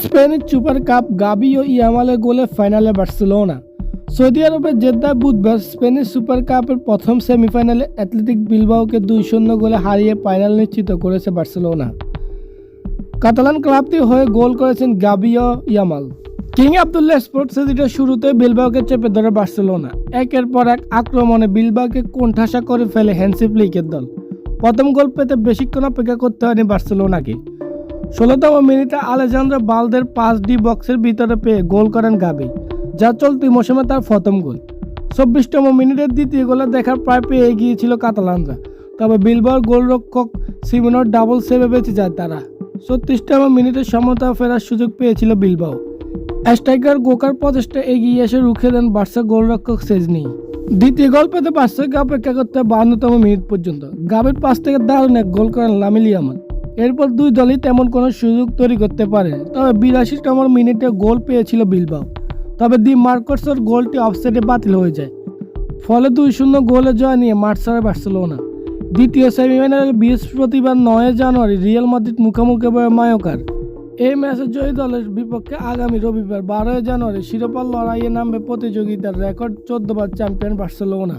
স্পেনের super cup গাবি ও ইয়ামালের গোলে ফাইনালে বার্সেলোনা। সৌদি আরবের জেদ্দায় বুধবার স্পেনের সুপার কাপের প্রথম সেমিফাইনালে অ্যাথলেটিক বিলবাওকে দুই শূন্য গোলে হারিয়ে ফাইনাল নিশ্চিত করেছে বার্সেলোনা। কাতালান ক্লাবটি হয়ে গোল করেছেন গাবিও ইয়ামাল। কিং আবদুল্লাহ স্পোর্টস সিটিটা শুরুতে বিলবাওকে চেপে ধরে বার্সেলোনা। একের পর এক আক্রমণে বিলবাওকে কোণঠাসা করে ফেলে হ্যান্সি ফ্লিকের দল। প্রথম গোল পেতে বেশিক্ষণ অপেক্ষা করতে হয়নি বার্সেলোনাকে। ষোলোতম মিনিটে আলেজান্দ্র বালদের পাঁচ ডি বক্সের ভিতরে পেয়ে গোল করেন গাবি যা চলতি মৌসুমে তার প্রথম গোল। চব্বিশতম মিনিটের দ্বিতীয় গোলে দেখার প্রায় পেয়ে গিয়েছিল কাতালানরা। তবে বিলবার গোলরক্ষক সিমোনোর ডাবল সেভে বেঁচে যায় তারা। ছত্রিশতম মিনিটে সমতা ফেরার সুযোগ পেয়েছিল বিলবাও। স্ট্রাইকার গোকার প্রচেষ্টা এগিয়ে এসে রুখে দেন বার্সা গোলরক্ষক সেজনি। দ্বিতীয় গোল পেতে বার্সাকে অপেক্ষা করতে বাহান্নতম মিনিট পর্যন্ত। গাবের পাশ থেকে দারুণ এক গোল করেন লামিলিয়ামান এরপর দুই দলই তেমন কোনো সুযোগ তৈরি করতে পারে। তবে বিরাশিতম মিনিটে গোল পেয়েছিল বিলবাও। তবে দি মার্কসের গোলটি অফসাইডে বাতিল হয়ে যায়। ফলে দুই শূন্য গোলে জয় নিয়ে মাঠ বার্সেলোনা। দ্বিতীয় সেমিফাইনালে বৃহস্পতিবার নয় জানুয়ারি রিয়াল মাদ্রিদ মুখোমুখি হবে মায়োকার। এই ম্যাচে জয়ী দলের বিপক্ষে আগামী রবিবার বারোই জানুয়ারি শিরোপা লড়াইয়ে নামবে প্রতিযোগিতার রেকর্ড চোদ্দবার চ্যাম্পিয়ন বার্সেলোনা।